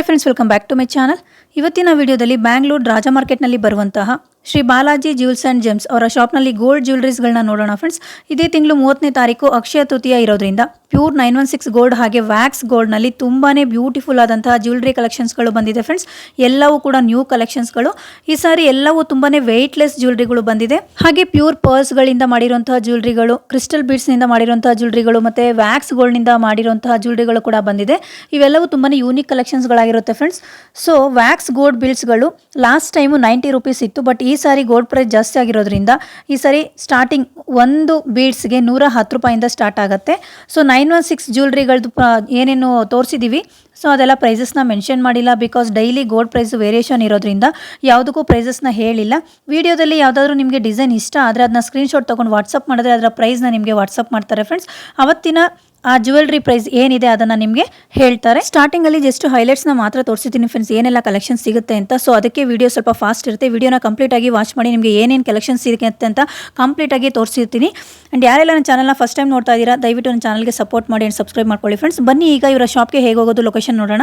Hi friends welcome back to my channel ಇವತ್ತಿನ ವಿಡಿಯೋದಲ್ಲಿ ಬ್ಯಾಂಗ್ಳೂರ್ ರಾಜ ಮಾರ್ಕೆಟ್ನಲ್ಲಿ ಬರುವಂತಹ Shri Balaji jewels and gems ಅವರ ಶಾಪ್ನಲ್ಲಿ ಗೋಲ್ಡ್ ಜ್ಯುವೆಲ್ರೀಸ್ಗಳನ್ನ ನೋಡೋಣ ಫ್ರೆಂಡ್ಸ್ ಇದೇ ತಿಂಗಳು ಮೂವತ್ತನೇ ತಾರೀಕು ಅಕ್ಷಯ ತೃತೀಯ ಇರೋದ್ರಿಂದ pure nine one six gold ಹಾಗೆ ವ್ಯಾಕ್ಸ್ ಗೋಲ್ಡ್ನಲ್ಲಿ ತುಂಬಾ ಬ್ಯೂಟಿಫುಲ್ ಆದಂತಹ ಜ್ಯುವೆಲ್ರಿ ಕಲೆಕ್ಷನ್ಸ್ಗಳು ಬಂದಿದೆ ಫ್ರೆಂಡ್ಸ್. ಎಲ್ಲವೂ ಕೂಡ ನ್ಯೂ ಕಲೆಕ್ಷನ್ಸ್ಗಳು. ಈ ಸಾರಿ ಎಲ್ಲವೂ ತುಂಬಾ ವೆಯ್ಟ್ಲೆಸ್ ಜ್ಯುವೆಲ್ರಿಗಳು ಬಂದಿದೆ. ಹಾಗೆ ಪ್ಯೂರ್ ಪರ್ಸ್ಗಳಿಂದ ಮಾಡಿರುವಂತಹ ಜ್ಯುವೆಲ್ರಿಗಳು ಕ್ರಿಸ್ಟಲ್ ಬೀಡ್ಸ್ನಿಂದ ಮಾಡಿರುವಂತಹ ಜ್ಯುವೆಲ್ರಿಗಳು ಮತ್ತು ವ್ಯಾಕ್ಸ್ ಗೋಲ್ಡ್ನಿಂದ ಮಾಡಿರುವಂತಹ ಜ್ಯುವೆಲ್ರಿಗಳು ಕೂಡ ಬಂದಿದೆ. ಇವೆಲ್ಲವೂ ತುಂಬಾ ಯೂನಿಕ್ ಕಲೆಕ್ಷನ್ಸ್ಗಳಾಗಿರುತ್ತೆ ಫ್ರೆಂಡ್ಸ್. ಸೊ ವ್ಯಾಕ್ಸ್ ಗೋಲ್ಡ್ ಬಿಲ್ಸ್ಗಳು ಲಾಸ್ಟ್ ಟೈಮು ನೈಂಟಿ ರುಪೀಸ್ ಇತ್ತು ಬಟ್ ಈ ಸಾರಿ ಗೋಲ್ಡ್ ಪ್ರೈಸ್ ಜಾಸ್ತಿ ಆಗಿರೋದ್ರಿಂದ ಈ ಸಾರಿ ಸ್ಟಾರ್ಟಿಂಗ್ ಒಂದು ಬೀಡ್ಸ್ಗೆ ನೂರ ಹತ್ತು ರೂಪಾಯಿಂದ ಸ್ಟಾರ್ಟ್ ಆಗುತ್ತೆ. ಸೊ ನೈನ್ ಒನ್ ಸಿಕ್ಸ್ ಜ್ಯುವೆಲ್ರಿಗಳದ್ದು ಏನೇನು ತೋರಿಸಿದ್ದೀವಿ ಸೊ ಅದೆಲ್ಲ ಪ್ರೈಸಸ್ನ ಮೆನ್ಷನ್ ಮಾಡಿಲ್ಲ because daily gold price variation ಇರೋದ್ರಿಂದ ಯಾವುದಕ್ಕೂ ಪ್ರೈಸಸ್ನ ಹೇಳಿಲ್ಲ. ವಿಡಿಯೋದಲ್ಲಿ ಯಾವುದಾದ್ರೂ ನಿಮಗೆ ಡಿಸೈನ್ ಇಷ್ಟ ಆದರೆ ಅದನ್ನ ಸ್ಕ್ರೀನ್ಶಾಟ್ ತೊಗೊಂಡು ವಾಟ್ಸಪ್ ಮಾಡಿದ್ರೆ ಅದರ ಪ್ರೈಸ್ನ ನಿಮಗೆ ವಾಟ್ಸಪ್ ಮಾಡ್ತಾರೆ ಫ್ರೆಂಡ್ಸ್ ಅವತ್ತಿನ ಆ ಜ್ಯುವೆಲ್ರಿ ಪ್ರೈಸ್ ಏನಿದೆ ಅದನ್ನು ನಿಮಗೆ ಹೇಳ್ತಾರೆ. ಸ್ಟಾರ್ಟಿಂಗಲ್ಲಿ ಜಸ್ಟ್ ಹೈಲೈಟ್ಸ್ನ ಮಾತ್ರ ತೋರಿಸ್ತೀನಿ ಫ್ರೆಂಡ್ಸ್ ಏನೆಲ್ಲ ಕಲೆಕ್ಷನ್ ಸಿಗುತ್ತೆ ಅಂತ. ಸೊ ಅದಕ್ಕೆ ವಿಡಿಯೋ ಸ್ವಲ್ಪ ಫಾಸ್ಟ್ ಇರುತ್ತೆ. ವಿಡಿಯೋನ ಕಂಪ್ಲೀಟ್ ಆಗಿ ವಾಚ್ ಮಾಡಿ ನಿಮಗೆ ಏನೇನು ಕಲೆಕ್ಷನ್ ಸಿಗುತ್ತೆ ಅಂತ ಕಂಪ್ಲೀಟ್ ಆಗಿ ತೋರಿಸಿರ್ತೀನಿ. ಆ್ಯಂಡ್ ಯಾರೆಲ್ಲ ನನ್ನ ಚಾನಲ್ನ ಫಸ್ಟ್ ಟೈಮ್ ನೋಡ್ತಾ ಇದ್ದೀರಾ, ದಯವಿಟ್ಟು ನನ್ನ ಚಾನಲ್ಗೆ ಸಪೋರ್ಟ್ ಮಾಡಿ ಆ್ಯಂಡ್ ಸಬ್ಸ್ಕ್ರೈಬ್ ಮಾಡ್ಕೊಳ್ಳಿ ಫ್ರೆಂಡ್ಸ್ ಬನ್ನಿ, ಈಗ ಇವರ ಶಾಪ್ಗೆ ಹೇಗೆ ಹೋಗೋದು ಲೊಕೇಶನ್ ನೋಡೋಣ.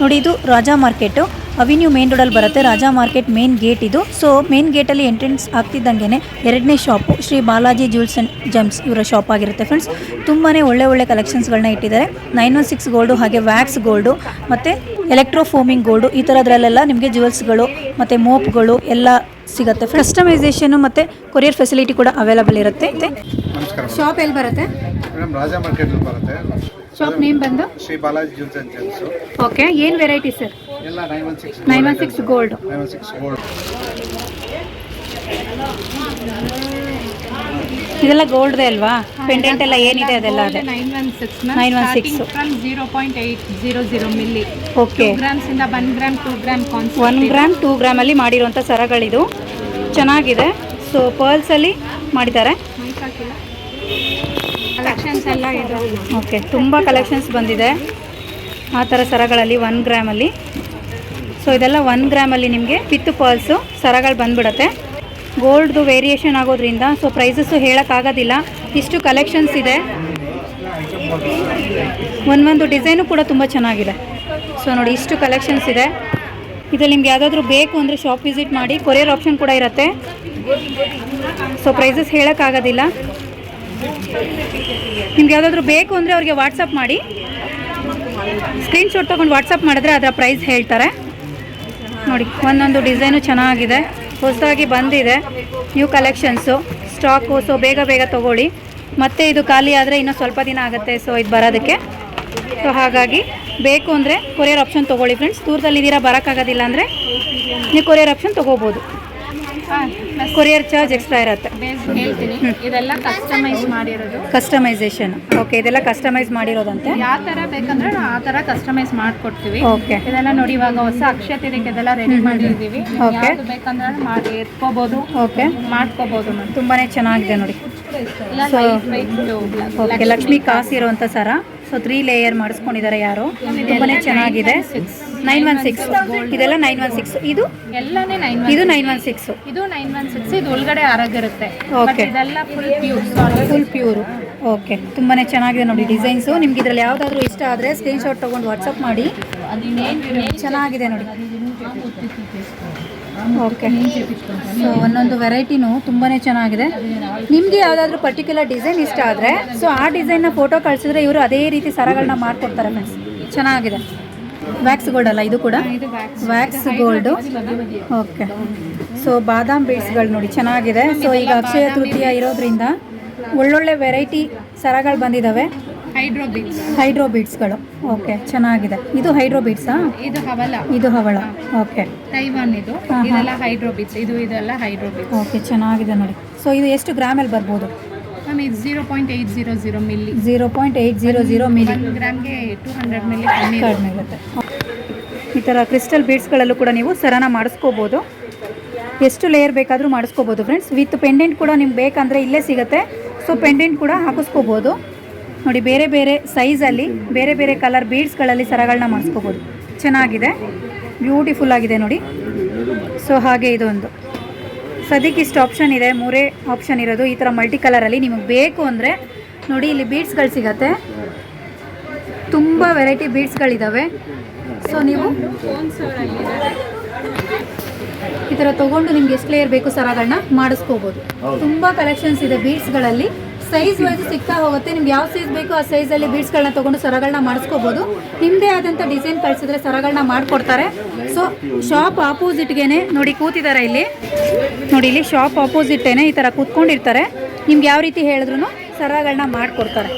ನೋಡಿ, ಇದು ರಾಜಾ ಮಾರ್ಕೆಟು ಅವಿನ್ಯೂ ಮೇನ್ ರೋಡಲ್ಲಿ ಬರುತ್ತೆ. ರಾಜಾ ಮಾರ್ಕೆಟ್ ಮೇನ್ ಗೇಟ್ ಇದು. ಸೊ ಮೇನ್ ಗೇಟಲ್ಲಿ ಎಂಟ್ರೆನ್ಸ್ ಆಗ್ತಿದ್ದಂಗೆ ಎರಡನೇ shop Shri Balaji jewels and gems ಇವರ ಶಾಪ್ ಆಗಿರುತ್ತೆ ಫ್ರೆಂಡ್ಸ್ ತುಂಬಾ ಒಳ್ಳೆ ಒಳ್ಳೆ ಕಲೆಕ್ಷನ್ಸ್ಗಳನ್ನ ಇಟ್ಟಿದ್ದಾರೆ. ನೈನ್ ಒನ್ ಸಿಕ್ಸ್ ಗೋಲ್ಡು ಹಾಗೆ ವ್ಯಾಕ್ಸ್ ಗೋಲ್ಡು ಮತ್ತು ಎಲೆಕ್ಟ್ರೋ ಫೋಮಿಂಗ್ ಗೋಲ್ಡು ಈ ಥರದ್ರಲ್ಲೆಲ್ಲ ನಿಮಗೆ ಜ್ಯುವೆಲ್ಸ್ಗಳು ಮತ್ತು ಮೋಪ್ಗಳು ಎಲ್ಲ ಸಿಗುತ್ತೆ ಕಸ್ಟಮೈಸೇಷನ್ ಮತ್ತೆ ಕೊರಿಯರ್ ಫೆಸಿಲಿಟಿ ಕೂಡ ಅವೈಲಬಲ್ ಇರುತ್ತೆ. ನಮಸ್ಕಾರ. ಶಾಪ್ ಎಲ್ಲಿ ಬರುತ್ತೆ? ಮೇಡಮ್ ರಾಜಾ ಮಾರ್ಕೆಟ್ ಬರುತ್ತೆ. ಶಾಪ್ ನೇಮ್ ಬಂದು? Shri Balaji jewels and gems okay ಏನ್ variety sir nine one six nine gold nine one six gold ಇದೆಲ್ಲ ಗೋಲ್ಡ್ದೆ ಅಲ್ವಾ? ಪೆಂಡೆಂಟ್ ಎಲ್ಲ ಏನಿದೆ ಅದೆಲ್ಲ ಅದೇ? Nine one six 916. From zero point eight zero zero milli okay grams ಇಂದ one gram two gram one gram two ಗ್ರಾಮಲ್ಲಿ ಮಾಡಿರುವಂಥ ಸರಗಳಿದು. ಚೆನ್ನಾಗಿದೆ. ಸೊ ಪರ್ಲ್ಸಲ್ಲಿ ಮಾಡಿದ್ದಾರೆ. ಕಲೆಕ್ಷನ್ಸ್ ಎಲ್ಲ ಇದೆ. ಓಕೆ ತುಂಬ ಕಲೆಕ್ಷನ್ಸ್ ಬಂದಿದೆ. ಆ ಥರ ಸರಗಳಲ್ಲಿ ಒನ್ ಗ್ರಾಮಲ್ಲಿ ಸೊ ಇದೆಲ್ಲ ಒನ್ ಗ್ರಾಮಲ್ಲಿ ನಿಮಗೆ ಪಿತ್ತು ಪರ್ಲ್ಸು ಸರಗಳು ಬಂದ್ಬಿಡುತ್ತೆ. ಗೋಲ್ಡ್ದು ವೇರಿಯೇಷನ್ ಆಗೋದ್ರಿಂದ ಸೊ ಪ್ರೈಸಸ್ಸು ಹೇಳೋಕ್ಕಾಗೋದಿಲ್ಲ ಇಷ್ಟು ಕಲೆಕ್ಷನ್ಸ್ ಇದೆ. ಒಂದೊಂದು ಡಿಸೈನು ಕೂಡ ತುಂಬ ಚೆನ್ನಾಗಿದೆ. ಸೊ ನೋಡಿ, ಇಷ್ಟು ಕಲೆಕ್ಷನ್ಸ್ ಇದೆ. ಇದರಲ್ಲಿ ನಿಮ್ಗೆ ಯಾವುದಾದ್ರೂ ಬೇಕು ಅಂದರೆ ಶಾಪ್ ವಿಸಿಟ್ ಮಾಡಿ ಕೊರಿಯರ್ ಆಪ್ಷನ್ ಕೂಡ ಇರುತ್ತೆ. ಸೊ ಪ್ರೈಸಸ್ ಹೇಳೋಕ್ಕಾಗೋದಿಲ್ಲ ನಿಮ್ಗೆ ಯಾವುದಾದ್ರೂ ಬೇಕು ಅಂದರೆ ಅವ್ರಿಗೆ ವಾಟ್ಸಪ್ ಮಾಡಿ. ಸ್ಕ್ರೀನ್ಶಾಟ್ ತೊಗೊಂಡು ವಾಟ್ಸಪ್ ಮಾಡಿದ್ರೆ ಅದರ ಪ್ರೈಸ್ ಹೇಳ್ತಾರೆ. ನೋಡಿ, ಒಂದೊಂದು ಡಿಸೈನು ಚೆನ್ನಾಗಿದೆ. ಹೊಸದಾಗಿ ಬಂದಿದೆ. ನ್ಯೂ ಕಲೆಕ್ಷನ್ಸು ಸ್ಟಾಕು ಸೊ ಬೇಗ ಬೇಗ ತೊಗೊಳ್ಳಿ. ಮತ್ತೆ ಇದು ಖಾಲಿ ಆದರೆ ಇನ್ನೂ ಸ್ವಲ್ಪ ದಿನ ಆಗುತ್ತೆ ಸೊ ಇದು ಬರೋದಕ್ಕೆ. ಸೊ ಹಾಗಾಗಿ ಬೇಕು ಅಂದರೆ ಕೊರಿಯರ್ ಆಪ್ಷನ್ ತೊಗೊಳ್ಳಿ ಫ್ರೆಂಡ್ಸ್ ದೂರದಲ್ಲಿದ್ದೀರಾ, ಬರೋಕ್ಕಾಗೋದಿಲ್ಲ ಅಂದರೆ ನೀವು ಕೊರಿಯರ್ ಆಪ್ಷನ್ ತೊಗೋಬೋದು. ಕೊರಿಯರ್ ಚಾರ್ಜ್ ಎಕ್ಸ್ಟ್ರಾ ಇರುತ್ತೆ. ಹೇಳ್ತೀನಿ. ಇದೆಲ್ಲ ಕಸ್ಟಮೈಸ್ ಮಾಡಿರೋದು. ಕಸ್ಟಮೈಸೇಷನ್ ಓಕೆ ಇದೆಲ್ಲ ಕಸ್ಟಮೈಸ್ ಮಾಡಿರೋದಂತೆ? ಯಾವ ತರ ಬೇಕಂದ್ರೆ ನಾವು ಆ ತರ ಕಸ್ಟಮೈಸ್ ಮಾಡ್ಕೊಡ್ತೀವಿ. ಓಕೆ ಇದೆಲ್ಲ ನೋಡಿ ಇವಾಗ ಹೊಸ ಅಕ್ಷತೆಗೆ ಇದೆಲ್ಲ ರೆಡಿ ಮಾಡಿರ್ತೀವಿ ಓಕೆ ಬೇಕಂದ್ರೆ ಮಾಡಿ ಎತ್ಕೋಬಹುದು ಓಕೆ ಮಾಡ್ಕೋಬಹುದು ಮ್ಯಾಮ್ ತುಂಬಾ ಚೆನ್ನಾಗಿದೆ ನೋಡಿ. weight ಓಕೆ ಲಕ್ಷ್ಮಿ ಕಾಸ್ ಇರುವಂತ ಸರ. ಸೊ ತ್ರೀ ಲೇಯರ್ ಮಾಡಿಸ್ಕೊಂಡಿದ್ದಾರೆ ಯಾರು. ತುಂಬಾ ಚೆನ್ನಾಗಿದೆ. Nine one six. ಇದೆಲ್ಲ ನೈನ್ ಒನ್ ಸಿಕ್ಸ್. ಇದು? ಎಲ್ಲಾನೇ ನೈನ್ ಇದು ನೈನ್ ಒನ್ ಸಿಕ್ಸ್. ಇದು ನೈನ್ ಒನ್ ಸಿಕ್ಸ್. ಇದು ಒಳಗಡೆ ಆರಾಗಿರುತ್ತೆ ಓಕೆ ಇದೆಲ್ಲ full pure full pure okay ತುಂಬಾನೇ ಚೆನ್ನಾಗಿದೆ ನೋಡಿ ಡಿಸೈನ್ಸು. ನಿಮ್ಗೆ ಇದರಲ್ಲಿ ಯಾವುದಾದ್ರೂ ಇಷ್ಟ ಆದರೆ ಸ್ಕ್ರೀನ್ಶಾಟ್ ತೊಗೊಂಡು ವಾಟ್ಸಪ್ ಮಾಡಿ. ಚೆನ್ನಾಗಿದೆ ನೋಡಿ. ಓಕೆ ಸೊ ಒಂದೊಂದು ವೆರೈಟಿನೂ ತುಂಬಾ ಚೆನ್ನಾಗಿದೆ. ನಿಮಗೆ ಯಾವುದಾದ್ರೂ ಪರ್ಟಿಕ್ಯುಲರ್ ಡಿಸೈನ್ ಇಷ್ಟ ಆದರೆ ಸೊ ಆ ಡಿಸೈನ್ನ ಫೋಟೋ ಕಳಿಸಿದ್ರೆ ಇವರು ಅದೇ ರೀತಿ ಸರಗಳನ್ನ ಮಾಡ್ಕೊಡ್ತಾರೆ ಫ್ರೆಂಡ್ಸ್ ಚೆನ್ನಾಗಿದೆ. ವ್ಯಾಕ್ಸ್ ಗೋಲ್ಡ್ ಅಲ್ಲ ಇದು ಕೂಡ? ವ್ಯಾಕ್ಸ್ ಗೋಲ್ಡು ಓಕೆ ಸೊ ಬಾದಾಮ್ ಬೀಡ್ಸ್ಗಳು ನೋಡಿ ಚೆನ್ನಾಗಿದೆ. ಸೊ ಈಗ ಅಕ್ಷಯ ತೃತೀಯ ಇರೋದ್ರಿಂದ ಒಳ್ಳೊಳ್ಳೆ ವೆರೈಟಿ ಸರಗಳು ಬಂದಿದ್ದಾವೆ ಹೈಡ್ರೋ ಬೀಟ್ಸ್ ಹೈಡ್ರೋ ಓಕೆ ಚೆನ್ನಾಗಿದೆ. ಇದು ಹೈಡ್ರೋ ಬೀಟ್ಸಾ ಇದು ಹವಳ. ಓಕೆ ತೈವಾನ್ ಇದು. ಹಾ, ಹಾ. ಇದೆಲ್ಲ ಹೈಡ್ರೋ ಬೀಡ್ಸ್ ಇದು ಇದೆಲ್ಲ ಹೈಡ್ರೋ ಬೀಡ್ಸ್ ಓಕೆ ಚೆನ್ನಾಗಿದೆ ನೋಡಿ. ಸೊ ಇದು ಎಷ್ಟು ಗ್ರಾಮಲ್ಲಿ ಬರ್ಬೋದು? ಮ್ಯಾಮ್ ಇದು zero point eight zero zero milli zero point eight zero zero milli ಗ್ರಾಮ್ಗೆ two hundred milli ಕಡಿಮೆ ಇರುತ್ತೆ. ಈ ಥರ ಕ್ರಿಸ್ಟಲ್ ಬೀಡ್ಸ್ಗಳಲ್ಲೂ ಕೂಡ ನೀವು ಸರನ ಮಾಡಿಸ್ಕೋಬೋದು. ಎಷ್ಟು ಲೇಯರ್ ಬೇಕಾದರೂ ಮಾಡಿಸ್ಕೋಬೋದು ಫ್ರೆಂಡ್ಸ್ ವಿತ್ ಪೆಂಡೆಂಟ್ ಕೂಡ ನಿಮ್ಗೆ ಬೇಕಂದರೆ ಇಲ್ಲೇ ಸಿಗುತ್ತೆ. ಸೊ ಪೆಂಡೆಂಟ್ ಕೂಡ ಹಾಕಿಸ್ಕೋಬೋದು. ನೋಡಿ, ಬೇರೆ ಬೇರೆ ಸೈಜಲ್ಲಿ ಬೇರೆ ಬೇರೆ ಕಲರ್ ಬೀಡ್ಸ್ಗಳಲ್ಲಿ ಸರಗಳನ್ನ ಮಾಡಿಸ್ಕೋಬೋದು. ಚೆನ್ನಾಗಿದೆ. ಬ್ಯೂಟಿಫುಲ್ ಆಗಿದೆ ನೋಡಿ. ಸೊ ಹಾಗೆ ಇದೊಂದು. ಸದ್ಯಕ್ಕೆ ಇಷ್ಟು ಆಪ್ಷನ್ ಇದೆ. ಮೂರೇ ಆಪ್ಷನ್ ಇರೋದು. ಈ ಥರ ಮಲ್ಟಿ ಕಲರಲ್ಲಿ ನಿಮಗೆ ಬೇಕು ಅಂದರೆ ನೋಡಿ, ಇಲ್ಲಿ ಬೀಡ್ಸ್ಗಳು ಸಿಗತ್ತೆ. ತುಂಬ ವೆರೈಟಿ ಬೀಡ್ಸ್ಗಳಿದ್ದಾವೆ ಸೊ ನೀವು? ಈ ಥರ ತೊಗೊಂಡು ನಿಮ್ಗೆ ಎಷ್ಟು ಲೇಯರ್ ಬೇಕು ಸರಗಳನ್ನ ಮಾಡಿಸ್ಕೋಬೋದು. ತುಂಬ ಕಲೆಕ್ಷನ್ಸ್ ಇದೆ ಬೀಡ್ಸ್ಗಳಲ್ಲಿ ಸೈಜ್ ವೈಸ್ ಸಿಗ್ತಾ ಹೋಗುತ್ತೆ. ನಿಮ್ಗೆ ಯಾವ ಸೈಜ್ ಬೇಕು ಆ ಸೈಜಲ್ಲಿ ಬೀಡ್ಸ್ಗಳನ್ನ ತೊಗೊಂಡು ಸರಗಳನ್ನ ಮಾಡಿಸ್ಕೋಬೋದು. ನಿಮ್ಮದೇ ಆದಂಥ ಡಿಸೈನ್ ಕಳಿಸಿದ್ರೆ ಸರಗಳನ್ನ ಮಾಡಿಕೊಡ್ತಾರೆ. ಸೊ ಶಾಪ್ ಆಪೋಸಿಟ್ಗೇನೆ ನೋಡಿ ಕೂತಿದ್ದಾರೆ ಇಲ್ಲಿ. ನೋಡಿ ಇಲ್ಲಿ ಶಾಪ್ ಆಪೋಸಿಟ್ಟೇನೆ ಈ ಥರ ಕೂತ್ಕೊಂಡಿರ್ತಾರೆ. ನಿಮ್ಗೆ ಯಾವ ರೀತಿ ಹೇಳಿದ್ರು ಸರಗಳನ್ನ ಮಾಡಿಕೊಡ್ತಾರೆ.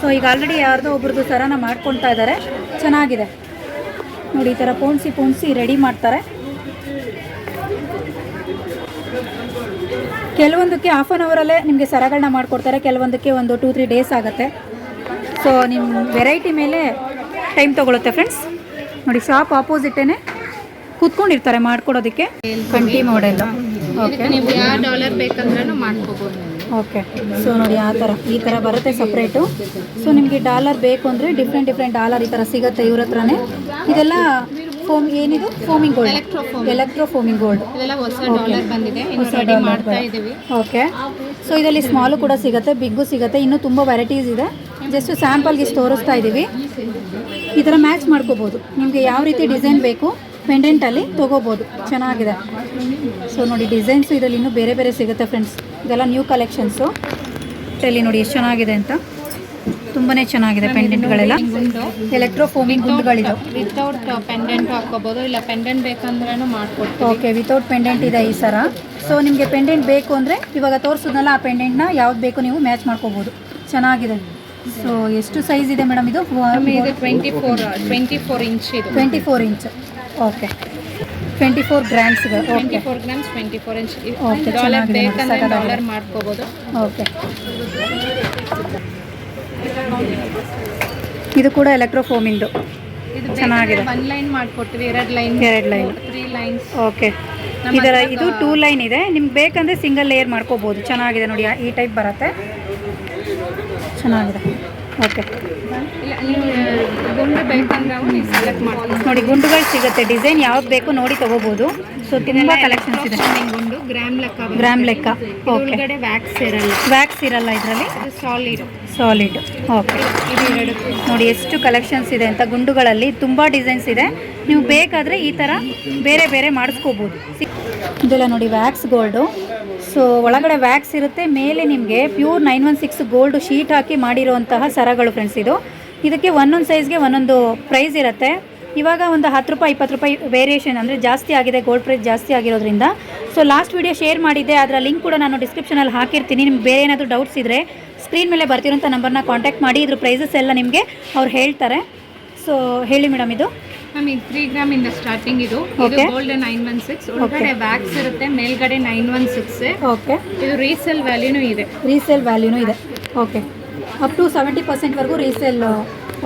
ಸೊ ಈಗ ಆಲ್ರೆಡಿ ಯಾರ್ದೋ ಒಬ್ರದ್ದು ಸರನ ಮಾಡ್ಕೊಳ್ತಾ ಇದ್ದಾರೆ ಚೆನ್ನಾಗಿದೆ. ನೋಡಿ ಈ ಥರ ಪೋಣಿಸಿ ಪೋಣಿಸಿ ರೆಡಿ ಮಾಡ್ತಾರೆ. ಕೆಲವೊಂದಕ್ಕೆ ಹಾಫ್ ಆನ್ ಅವರಲ್ಲೇ ನಿಮಗೆ ಸರಗಳನ್ನ ಮಾಡಿಕೊಡ್ತಾರೆ ಕೆಲವೊಂದಕ್ಕೆ ಒಂದು ಟೂ ತ್ರೀ ಡೇಸ್ ಆಗುತ್ತೆ. ಸೊ ನಿಮ್ಮ ವೆರೈಟಿ ಮೇಲೆ ಟೈಮ್ ತೊಗೊಳುತ್ತೆ ಫ್ರೆಂಡ್ಸ್ ನೋಡಿ ಶಾಪ್ ಆಪೋಸಿಟೇನೆ ಕೂತ್ಕೊಂಡಿರ್ತಾರೆ ಮಾಡ್ಕೊಡೋದಕ್ಕೆ. ಕಂಟಿ ಮಾಡೆಲ್ಲ ಓಕೆ ನೀವು ಯಾವ ಡಾಲರ್ ಬೇಕಂದ್ರೂ ಮಾಡ್ಕೋಬೋದು. ಓಕೆ. ಸೊ ನೋಡಿ ಆ ಥರ ಈ ಥರ ಬರುತ್ತೆ ಸಪ್ರೇಟು ಸೊ ನಿಮಗೆ ಡಾಲರ್ ಬೇಕು ಅಂದರೆ ಡಿಫ್ರೆಂಟ್ ಡಿಫ್ರೆಂಟ್ ಡಾಲರ್ ಈ ಥರ ಸಿಗುತ್ತೆ ಇವ್ರ ಹತ್ರನೇ. ಇದೆಲ್ಲ ಫೋಮ್ ಏನಿದು? Foaming gold electro foaming gold ಹೊಸ ಓಕೆ ಸೊ ಇದರಲ್ಲಿ ಸ್ಮಾಲು ಕೂಡ ಸಿಗುತ್ತೆ ಬಿಗ್ಗು ಸಿಗುತ್ತೆ ಇನ್ನೂ ತುಂಬ ವೆರೈಟೀಸ್ ಇದೆ. ಜಸ್ಟ್ ಸ್ಯಾಂಪಲ್ಗೆ ಇಷ್ಟು ತೋರಿಸ್ತಾ ಇದ್ದೀವಿ ಈ ಥರ ಮ್ಯಾಚ್ ಮಾಡ್ಕೋಬೋದು. ನಿಮಗೆ ಯಾವ ರೀತಿ ಡಿಸೈನ್ ಬೇಕು? ಪೆಂಡೆಂಟಲ್ಲಿ ತಗೋಬಹುದು ಚೆನ್ನಾಗಿದೆ. ಸೊ ನೋಡಿ ಡಿಸೈನ್ಸು ಇದರಲ್ಲಿ ಇನ್ನೂ ಬೇರೆ ಬೇರೆ ಸಿಗುತ್ತೆ ಫ್ರೆಂಡ್ಸ್ ಇದೆಲ್ಲ ನ್ಯೂ ಕಲೆಕ್ಷನ್ಸು ಇಲ್ಲಿ ನೋಡಿ ಎಷ್ಟು ಚೆನ್ನಾಗಿದೆ ಅಂತ. ತುಂಬಾ ಚೆನ್ನಾಗಿದೆ ಪೆಂಡೆಂಟ್ಗಳೆಲ್ಲ ಗಳೆಲ್ಲ. ಎಲೆಕ್ಟ್ರೋ ಫೋಮಿಂಗ್ ಗುಂಡುಗಳಿದೆ. ವಿತೌಟ್ ಪೆಂಡೆಂಟ್ ಹಾಕೋಬೋದು ಇಲ್ಲ ಪೆಂಡೆಂಟ್ ಬೇಕಂದ್ರೂ ಮಾಡ್ಕೊಡ್ತೀವಿ. ಓಕೆ ವಿತೌಟ್ ಪೆಂಡೆಂಟ್ ಇದೆ ಈ ಸರ. ಸೊ ನಿಮಗೆ ಪೆಂಡೆಂಟ್ ಬೇಕು ಅಂದರೆ ಇವಾಗ ತೋರಿಸೋದಲ್ಲ ಆ ಪೆಂಡೆಂಟ್ನ ಯಾವ್ದು ಬೇಕು ನೀವು ಮ್ಯಾಚ್ ಮಾಡ್ಕೋಬೋದು. ಚೆನ್ನಾಗಿದೆ. ಸೊ ಎಷ್ಟು ಸೈಜ್ ಇದೆ ಮೇಡಮ್ ಇದು? ಇದು twenty four twenty four inch ಇದು. Twenty four inch okay twenty four grams twenty four grams twenty four inch okay dollar ಬೇಕಂದ್ರೆ ಡಾಲರ್ ಮಾಡ್ಕೋಬೋದು. ಓಕೆ ಇದು ಕೂಡ ಎಲೆಕ್ಟ್ರೋ ಫೋಮಿಂದು ಇದು ಚೆನ್ನಾಗಿದೆ. ಒನ್ ಲೈನ್ ಮಾಡ್ಕೊಡ್ತೀವಿ ಎರಡು ಲೈನ್ ಎರಡು ಲೈನ್ ತ್ರೀ ಲೈನ್ಸ್ ಓಕೆ ಇದರ ಇದು ಟೂ ಲೈನ್ ಇದೆ. ನಿಮ್ಗೆ ಬೇಕಂದರೆ ಸಿಂಗಲ್ ಲೇಯರ್ ಮಾಡ್ಕೋಬೋದು. ಚೆನ್ನಾಗಿದೆ ನೋಡಿ ಈ ಟೈಪ್ ಬರುತ್ತೆ. ಚೆನ್ನಾಗಿದೆ. ಓಕೆ ನೀವು ಗುಂಡು ಬೇಕಂದ್ರೆ ಅವು ನೀವು ಸೆಲೆಕ್ಟ್ ಮಾಡ್ಕೊಂಡು ನೋಡಿ ಗುಂಡುಗಳು ಸಿಗುತ್ತೆ. ಡಿಸೈನ್ ಯಾವ್ದು ಬೇಕು ನೋಡಿ ತಗೋಬಹುದು ಸೊ ತುಂಬಾ ಕಲೆಕ್ಷನ್ಸ್ ಇದೆ. ಗುಂಡು ಗ್ರಾಮ್ ಲೆಕ್ಕ ಬರುತ್ತೆ. ಗ್ರಾಮ್ ಲೆಕ್ಕ. ಓಕೆ ಒಳಗಡೆ ವ್ಯಾಕ್ಸ್ ಇರಲ್ಲ. ವ್ಯಾಕ್ಸ್ ಇರಲ್ಲ ಇದರಲ್ಲಿ? ಇದು ಸಾಲಿಡ್ ಸಾಲಿಡ್ ಓಕೆ ನೋಡಿ ಎಷ್ಟು ಕಲೆಕ್ಷನ್ಸ್ ಇದೆ ಅಂತ ಗುಂಡುಗಳಲ್ಲಿ ತುಂಬ ಡಿಸೈನ್ಸ್ ಇದೆ. ನೀವು ಬೇಕಾದರೆ ಈ ಥರ ಬೇರೆ ಬೇರೆ ಮಾಡಿಸ್ಕೋಬೋದು. ಇದೆಲ್ಲ ನೋಡಿ ವ್ಯಾಕ್ಸ್ ಗೋಲ್ಡು ಸೊ ಒಳಗಡೆ ವ್ಯಾಕ್ಸ್ ಇರುತ್ತೆ. ಮೇಲೆ ನಿಮಗೆ pure nine one six gold sheet ಹಾಕಿ ಮಾಡಿರುವಂತಹ ಸರಗಳು ಫ್ರೆಂಡ್ಸ್ ಇದು. ಇದಕ್ಕೆ ಒಂದೊಂದು ಸೈಜ್ಗೆ ಒಂದೊಂದು ಪ್ರೈಸ್ ಇರುತ್ತೆ. ಇವಾಗ ಒಂದು ಹತ್ತು ರೂಪಾಯಿ ಇಪ್ಪತ್ತು ರೂಪಾಯಿ ವೇರಿಯೇಷನ್ ಅಂದರೆ ಜಾಸ್ತಿ ಆಗಿದೆ ಗೋಲ್ಡ್ ಪ್ರೈಸ್ ಜಾಸ್ತಿ ಆಗಿರೋದ್ರಿಂದ. ಸೊ ಲಾಸ್ಟ್ ವಿಡಿಯೋ ಶೇರ್ ಮಾಡಿದ್ದೆ. ಅದರ ಲಿಂಕ್ ಕೂಡ ನಾನು ಡಿಸ್ಕ್ರಿಪ್ಷನಲ್ಲಿ ಹಾಕಿರ್ತೀನಿ. ನಿಮ್ಗೆ ಬೇರೆ ಏನಾದರೂ ಡೌಟ್ಸ್ ಇದ್ದರೆ ಸ್ಕ್ರೀನ್ ಮೇಲೆ ಬರ್ತಿರೋಂಥ ನಂಬರ್ನ ಕಾಂಟ್ಯಾಕ್ಟ್ ಮಾಡಿ. ಇದ್ರ ಪ್ರೈಸಸ್ ಎಲ್ಲ ನಿಮಗೆ ಅವ್ರು ಹೇಳ್ತಾರೆ. ಸೊ ಹೇಳಿ ಮೇಡಮ್ ಇದು. ಮ್ಯಾಮ್ ಇದು ತ್ರೀ ಗ್ರಾಮ್ ಇಂದ ಸ್ಟಾರ್ಟಿಂಗ್ ಇದು. ಇದು. ಗೋಲ್ಡ್ ನೈನ್ ಒನ್ ಸಿಕ್ಸ್ ಒಳಗಡೆ ವ್ಯಾಕ್ಸ್ ಇರುತ್ತೆ ಮೇಲ್ಗಡೆ ನೈನ್ ಒನ್ ಸಿಕ್ಸ್ ಓಕೆ ಇದು ರೀಸೇಲ್ ವ್ಯಾಲ್ಯೂನು ಇದೆ. ರೀಸೇಲ್ ವ್ಯಾಲ್ಯೂನೂ ಇದೆ. ಓಕೆ ಅಪ್ ಟು ಸೆವೆಂಟಿ ಪರ್ಸೆಂಟ್ವರೆಗೂ ರೀಸೇಲ್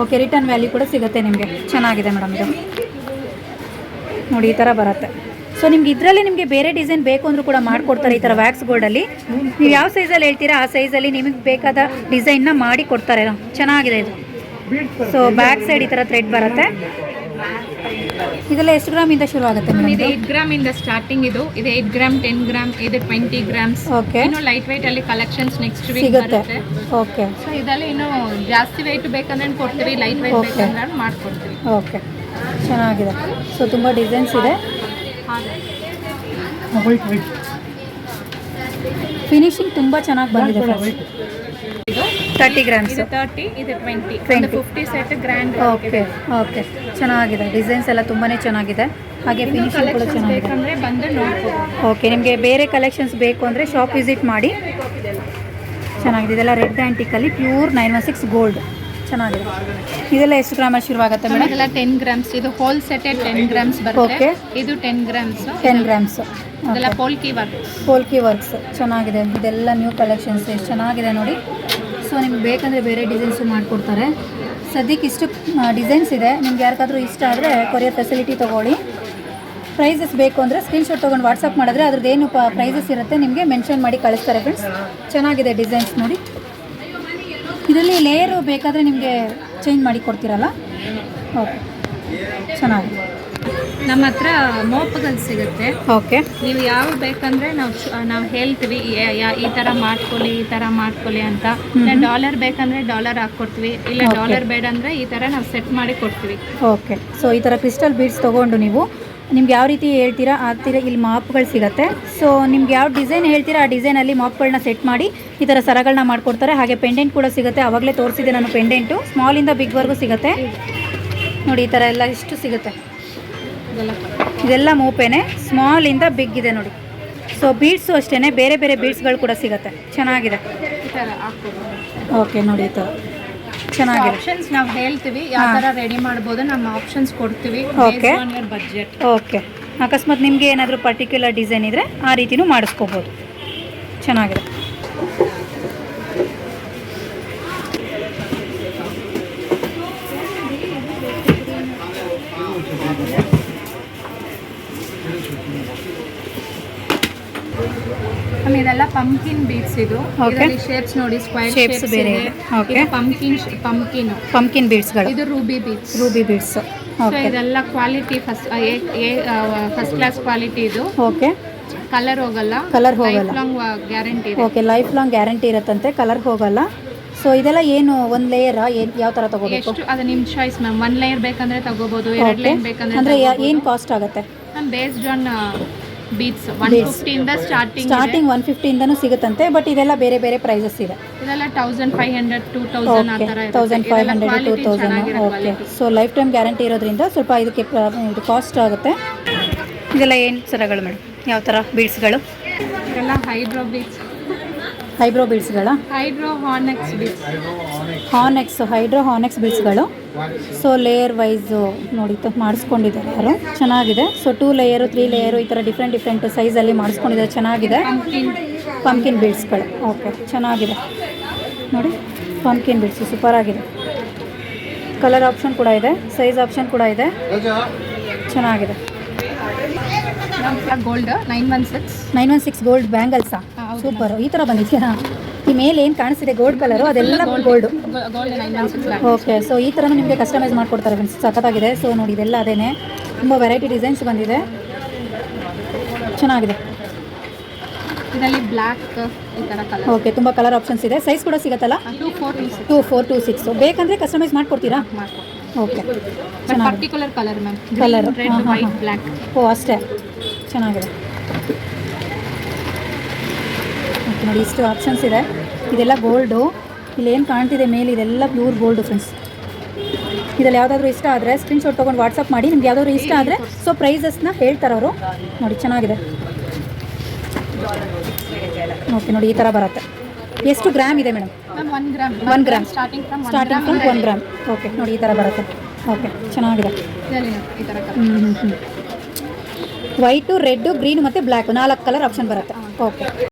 ಓಕೆ ರಿಟರ್ನ್ ವ್ಯಾಲ್ಯೂ ಕೂಡ ಸಿಗುತ್ತೆ ನಿಮಗೆ. ಚೆನ್ನಾಗಿದೆ ಮೇಡಮ್ ಇದು. ನೋಡಿ, ಈ ಥರ ಬರುತ್ತೆ. ಸೊ ನಿಮ್ಗೆ ಇದರಲ್ಲಿ ನಿಮಗೆ ಬೇರೆ ಡಿಸೈನ್ ಬೇಕು ಅಂದರೂ ಕೂಡ ಮಾಡಿಕೊಡ್ತಾರೆ ಈ ಥರ ವ್ಯಾಕ್ಸ್ ಗೋಲ್ಡಲ್ಲಿ ನೀವು ಯಾವ ಸೈಜಲ್ಲಿ ಹೇಳ್ತೀರಾ, ಆ ಸೈಜಲ್ಲಿ ನಿಮಗೆ ಬೇಕಾದ ಡಿಸೈನ್ನ ಮಾಡಿ ಕೊಡ್ತಾರೆ. ಚೆನ್ನಾಗಿದೆ ಇದು. ಸೊ ಬ್ಯಾಕ್ ಸೈಡ್ ಈ ಥರ ಥ್ರೆಡ್ ಬರುತ್ತೆ. ಇದೆಲ್ಲ ಎಷ್ಟು ಇಂದ ಶುರು ಆಗುತ್ತೆ ಇದು ಮೇಡಮ್ ಏಟ್ ಗ್ರಾಮ್ ಇಂದ ಸ್ಟಾರ್ಟಿಂಗ್ ಇದು. ಇದು ಏಟ್ ಗ್ರಾಮ್ ಟೆನ್ ಗ್ರಾಮ್ ಇದು ಟ್ವೆಂಟಿ ಗ್ರಾಮ್ಸ್ ಓಕೆ ಇನ್ನು ಲೈಟ್ weight ಅಲ್ಲಿ ಕಲೆಕ್ಷನ್ಸ್ ನೆಕ್ಸ್ಟ್ ವೀಕ್ ಸಿಗುತ್ತೆ. ಬರುತ್ತೆ. ಓಕೆ ಸೊ ಇದರಲ್ಲಿ ಇನ್ನು ಜಾಸ್ತಿ ವೆಯ್ಟ್ ಬೇಕಂದ್ರೆ ಕೊಡ್ತೀವಿ. Light weight Okay. ಬೇಕಂದ್ರೆ ಮಾಡ್ಕೊಡ್ತೀವಿ. ಓಕೆ ಚೆನ್ನಾಗಿದೆ. ಸೊ ತುಂಬ ಡಿಸೈನ್ಸ್ ಇದೆ. ಫಿನಿಶಿಂಗ್ ತುಂಬ ಚೆನ್ನಾಗಿ ಬಂದಿದೆ ಇದು ತರ್ಟಿ ಗ್ರಾಮ್ಸ್ ತರ್ಟಿ ಇದು twenty 20. Fifty set grand okay okay ಚೆನ್ನಾಗಿದೆ. ಡಿಸೈನ್ಸ್ ಎಲ್ಲ ತುಂಬಾ ಚೆನ್ನಾಗಿದೆ. ಹಾಗೆ ಫಿನಿಶಿಂಗ್ ಕೂಡ ಚೆನ್ನಾಗಿದೆ. ಬಂದು ನೋಡ್ಬೋದು. ಓಕೆ ನಿಮಗೆ ಬೇರೆ ಕಲೆಕ್ಷನ್ಸ್ ಬೇಕು ಅಂದರೆ ಶಾಪ್ ವಿಸಿಟ್ ಮಾಡಿ. ಚೆನ್ನಾಗಿದೆ. ಇದೆಲ್ಲ red ಆ್ಯಂಟಿಕಲ್ಲಿ pure nine one six gold ಚೆನ್ನಾಗಿದೆ. ಇದೆಲ್ಲ ಎಷ್ಟು ಗ್ರಾಮಲ್ಲಿ ಶುರುವಾಗುತ್ತೆ ಮೇಡಮ್ ಇದೆಲ್ಲ ಟೆನ್ ಗ್ರಾಮ್ಸ್ ಇದು ಹೋಲ್ ಸೆಟ್ ಟೆನ್ ಗ್ರಾಮ್ಸ್ ಬರುತ್ತೆ. ಇದು ಟೆನ್ ಗ್ರಾಮ್ಸ್ ಟೆನ್ ಗ್ರಾಮ್ಸ್ ಇದೆಲ್ಲ ಪೋಲ್ಕಿ ವರ್ಕ್ಸ್ ಪೋಲ್ಕಿ ವರ್ಕ್ಸ್ ಚೆನ್ನಾಗಿದೆ. ಇದೆಲ್ಲ ನ್ಯೂ ಕಲೆಕ್ಷನ್ಸ್ ಎಷ್ಟು ಚೆನ್ನಾಗಿದೆ ನೋಡಿ. ಸೊ ನಿಮ್ಗೆ ಬೇಕಂದರೆ ಬೇರೆ ಡಿಸೈನ್ಸು ಮಾಡಿಕೊಡ್ತಾರೆ. ಸದ್ಯಕ್ಕೆ ಇಷ್ಟು ಡಿಸೈನ್ಸ್ ಇದೆ. ನಿಮ್ಗೆ ಯಾರಿಗಾದರೂ ಇಷ್ಟ ಆದರೆ ಕೊರಿಯರ್ ಫೆಸಿಲಿಟಿ ತೊಗೊಳ್ಳಿ. ಪ್ರೈಸಸ್ ಬೇಕು ಅಂದರೆ ಸ್ಕ್ರೀನ್ಶಾಟ್ ತೊಗೊಂಡು ವಾಟ್ಸಪ್ ಮಾಡಿದ್ರೆ ಅದ್ರದ್ದು ಏನು ಪ ಪ್ರೈಸಸ್ ಇರುತ್ತೆ ನಿಮಗೆ ಮೆನ್ಷನ್ ಮಾಡಿ ಕಳಿಸ್ತಾರೆ ಫ್ರೆಂಡ್ಸ್ ಚೆನ್ನಾಗಿದೆ ಡಿಸೈನ್ಸ್ ನೋಡಿ. ಇದರಲ್ಲಿ ಲೇಯರು ಬೇಕಾದರೆ ನಿಮಗೆ ಚೇಂಜ್ ಮಾಡಿ ಕೊಡ್ತೀರಲ್ಲ? ಓಕೆ ಚೆನ್ನಾಗಿದೆ. ನಮ್ಮ ಹತ್ರ ಮೋಪ್ಗಳು ಸಿಗುತ್ತೆ. ಓಕೆ ನೀವು ಯಾವ ಬೇಕಂದ್ರೆ ನಾವು ನಾವು ಹೇಳ್ತೀವಿ ಈ ತರ ಮಾಡ್ಕೊಳ್ಳಿ ಈ ತರ ಮಾಡ್ಕೊಳ್ಳಿ ಅಂತ. ಇಲ್ಲ ಡಾಲರ್ ಬೇಕಂದ್ರೆ ಡಾಲರ್ ಹಾಕೊಡ್ತೀವಿ ಇಲ್ಲ ಡಾಲರ್ ಬೇಡ ಅಂದ್ರೆ ಈ ತರ ನಾವು ಸೆಟ್ ಮಾಡಿ ಕೊಡ್ತೀವಿ. ಓಕೆ ಸೊ ಈ ತರ ಕ್ರಿಸ್ಟಲ್ ಬೀಡ್ಸ್ ತಗೊಂಡು ನೀವು ನಿಮ್ಗೆ ಯಾವ ರೀತಿ ಹೇಳ್ತೀರಾ ಆ ಥರ ಇಲ್ಲಿ ಮಾಪ್ಗಳು ಸಿಗುತ್ತೆ. ಸೊ ನಿಮ್ಗೆ ಯಾವ ಡಿಸೈನ್ ಹೇಳ್ತೀರಾ ಆ ಡಿಸೈನಲ್ಲಿ ಮಾಪ್ಗಳನ್ನ ಸೆಟ್ ಮಾಡಿ ಈ ಥರ ಸರಗಳನ್ನ ಮಾಡಿಕೊಡ್ತಾರೆ. ಹಾಗೆ ಪೆಂಡೆಂಟ್ ಕೂಡ ಸಿಗುತ್ತೆ. ಆವಾಗಲೇ ತೋರಿಸಿದೆ ನಾನು ಪೆಂಡೆಂಟು ಸ್ಮಾಲಿಂದ ಬಿಗ್ವರೆಗೂ ಸಿಗುತ್ತೆ. ನೋಡಿ ಈ ಥರ ಎಲ್ಲ ಇಷ್ಟು ಸಿಗುತ್ತೆ. ಇದೆಲ್ಲ ಮೋಪೆನೇ. ಸ್ಮಾಲಿಂದ ಬಿಗ್ ಇದೆ ನೋಡಿ. ಸೊ ಬೀಡ್ಸು ಅಷ್ಟೇ ಬೇರೆ ಬೇರೆ ಬೀಡ್ಸ್ಗಳು ಕೂಡ ಸಿಗುತ್ತೆ. ಚೆನ್ನಾಗಿದೆ. ಓಕೆ ನೋಡಿ ಈ ಥರ ಚೆನ್ನಾಗಿದೆ. ಆಪ್ಷನ್ಸ್ ನಾವು ಹೇಳ್ತೀವಿ. ಯಾವ. ಥರ ರೆಡಿ ಮಾಡ್ಬೋದು ನಮ್ಮ ಆಪ್ಷನ್ಸ್ ಕೊಡ್ತೀವಿ. ಓಕೆ ಬಜೆಟ್ ಓಕೆ ಅಕಸ್ಮಾತ್ ನಿಮಗೆ ಏನಾದರೂ ಪರ್ಟಿಕ್ಯುಲರ್ ಡಿಸೈನ್ ಇದ್ದರೆ ಆ ರೀತಿನೂ ಮಾಡಿಸ್ಕೋಬೋದು. ಚೆನ್ನಾಗಿದೆ. ಪಂಕಿನ್ ಬೀಟ್ಸ್ ಇದು. ಓಕೆ ಇದರಲ್ಲಿ ಶೇಪ್ಸ್ ನೋಡಿ ಸ್ಕ್ವೈರ್ ಶೇಪ್ಸ್ ಬೇರೆ. Okay. ಪಂಕಿನ್ ಪಂಕಿನ್ ಪಂಕಿನ್ ಬೀಡ್ಸ್ಗಳು ಇದು ruby beads ruby beads okay ಇದೆಲ್ಲ quality first first class quality ಇದು. ಓಕೆ ಕಲರ್ ಹೋಗಲ್ಲ. ಕಲರ್ ಹೋಗಲ್ಲ. ಲಾಂಗ್ ಗ್ಯಾರಂಟಿ ಇದೆ. ಓಕೆ ಲೈಫ್ ಲಾಂಗ್ ಗ್ಯಾರಂಟಿ ಇರುತ್ತಂತೆ. ಕಲರ್ ಹೋಗಲ್ಲ. ಸೊ ಇದೆಲ್ಲ ಏನು ಒಂದ್ ಲೇಯರ್ ಯಾವ ತರ ತಗೋಬೇಕು? ಅದು ನಿಮ್ ಚಾಯ್ಸ್ ಮ್ಯಾಮ್ ಒನ್ ಲೇಯರ್ ಬೇಕಂದ್ರೆ ತಗೋಬಹುದು ಎರಡು ಲೇಯರ್ ಬೇಕಂದ್ರೆ ಅಂದರೆ ಏನು ಕಾಸ್ಟ್ ಆಗುತ್ತೆ? Ma'am based on beads one Beads. ಫಿಫ್ಟಿಯಿಂದ ಸ್ಟಾರ್ಟಿಂಗ್ ಸ್ಟಾರ್ಟಿಂಗ್ ಒನ್ ಫಿಫ್ಟಿಯಿಂದನೂ ಸಿಗುತ್ತಂತೆ ಬಟ್ ಇದೆಲ್ಲ ಬೇರೆ ಬೇರೆ ಪ್ರೈಸಸ್ ಇದೆ. ಇದೆಲ್ಲ thousand five hundred two thousand ಆ ಥರ thousand five hundred to thousand okay so lifetime guarantee ಇರೋದ್ರಿಂದ ಸ್ವಲ್ಪ ಇದಕ್ಕೆ ಇದು ಕಾಸ್ಟ್ ಆಗುತ್ತೆ. ಇದೆಲ್ಲ ಏನು ಸರಗಳು ಮೇಡಮ್? ಯಾವ ಥರ ಬೀಡ್ಸ್ಗಳು ಇದೆಲ್ಲ ಹೈಡ್ರೋ ಬೀಡ್ಸ್ ಹೈಬ್ರೋ ಬೀಡ್ಸ್ಗಳ ಹೈಡ್ರೋ ಹಾನೆಕ್ಸ್ ಬೀಟ್ಸ್ ಹಾನೆಕ್ಸ್ ಹೈಡ್ರೋ ಹಾನೆಕ್ಸ್ ಬೀಡ್ಸ್ಗಳು ಸೊ ಲೇಯರ್ ವೈಸು ನೋಡಿ ತ- ಮಾಡಿಸ್ಕೊಂಡಿದ್ದಾರೆ ಯಾರು? ಚೆನ್ನಾಗಿದೆ. So two layer three layer ಈ ಥರ ಡಿಫ್ರೆಂಟ್ ಡಿಫ್ರೆಂಟ್ ಸೈಜಲ್ಲಿ ಮಾಡಿಸ್ಕೊಂಡಿದ್ದಾರೆ. ಚೆನ್ನಾಗಿದೆ. ಪಂಕಿನ್ ಪಂಕಿನ್ ಬೀಡ್ಸ್ಗಳು ಓಕೆ ಚೆನ್ನಾಗಿದೆ. ನೋಡಿ ಪಂಕಿನ್ ಬೀಡ್ಸು ಸೂಪರ್ ಆಗಿದೆ. ಕಲರ್ ಆಪ್ಷನ್ ಕೂಡ ಇದೆ. ಸೈಜ್ ಆಪ್ಷನ್ ಕೂಡ ಇದೆ. ಚೆನ್ನಾಗಿದೆ. Gold nine one six nine one six gold ಬ್ಯಾಂಗಲ್ಸಾ super ಈ ಥರ ಬಂದಿದೆಯಾ? ಈ ಮೇಲೆ ಏನು ಕಾಣಿಸ್ತಿದೆ ಗೋಲ್ಡ್ ಕಲರು ಅದೆಲ್ಲ ಗೋಲ್ಡು ಓಕೆ ಸೊ ಈ ಥರನೂ ನಿಮಗೆ ಕಸ್ಟಮೈಸ್ ಮಾಡಿಕೊಡ್ತಾರೆ ಫ್ರೆಂಡ್ಸ್ ಸಖತ್ತಾಗಿದೆ. ಸೊ ನೋಡಿ ಇದೆಲ್ಲ ಅದೇನೆ. ತುಂಬ ವೆರೈಟಿ ಡಿಸೈನ್ಸ್ ಬಂದಿದೆ. ಚೆನ್ನಾಗಿದೆ. ಇದರಲ್ಲಿ ಬ್ಲ್ಯಾಕ್ ಈ ಥರ ಕಲರ್ ಓಕೆ ತುಂಬ ಕಲರ್ ಆಪ್ಷನ್ಸ್ ಇದೆ. ಸೈಜ್ ಕೂಡ ಸಿಗುತ್ತಲ್ಲ? ಟೂ ಫೋರ್ ಟೂ ಸಿಕ್ಸ್ ಬೇಕಂದರೆ ಕಸ್ಟಮೈಸ್ ಮಾಡಿಕೊಡ್ತೀರಾ? Okay particular colour ma'am colour white. Black ಓ ಅಷ್ಟೇ. ಚೆನ್ನಾಗಿದೆ. ನೋಡಿ ಇಷ್ಟು ಆಪ್ಷನ್ಸ್ ಇದೆ. ಇದೆಲ್ಲ ಗೋಲ್ಡು ಇಲ್ಲಿ ಏನು ಕಾಣ್ತಿದೆ ಮೇಲೆ? ಇದೆಲ್ಲ ಪ್ಯೂರ್ ಗೋಲ್ಡು ಫ್ರೆಂಡ್ಸ್ ಇದರಲ್ಲಿ ಯಾವುದಾದ್ರೂ ಇಷ್ಟ ಆದರೆ ಸ್ಕ್ರೀನ್ಶಾಟ್ ತೊಗೊಂಡು ವಾಟ್ಸಪ್ ಮಾಡಿ. ನಿಮ್ಗೆ ಯಾವ್ದಾದ್ರು ಇಷ್ಟ ಆದರೆ ಸೊ ಪ್ರೈಸಸ್ನ ಹೇಳ್ತಾರೆ ಅವರು. ನೋಡಿ ಚೆನ್ನಾಗಿದೆ. ಓಕೆ ನೋಡಿ ಈ ಥರ ಬರುತ್ತೆ. ಎಷ್ಟು ಗ್ರಾಮ್ ಇದೆ madam? One gram. Starting from starting from one gram okay ನೋಡಿ ಈ ಥರ ಬರುತ್ತೆ. ಓಕೆ ಚೆನ್ನಾಗಿದೆ. ಹ್ಞೂ ಹ್ಞೂ ಹ್ಞೂ ವೈಟು ರೆಡ್ಡು ಗ್ರೀನ್ ಮತ್ತು ಬ್ಲ್ಯಾಕು ನಾಲ್ಕು ಕಲರ್ ಆಪ್ಷನ್ ಬರುತ್ತೆ. ಓಕೆ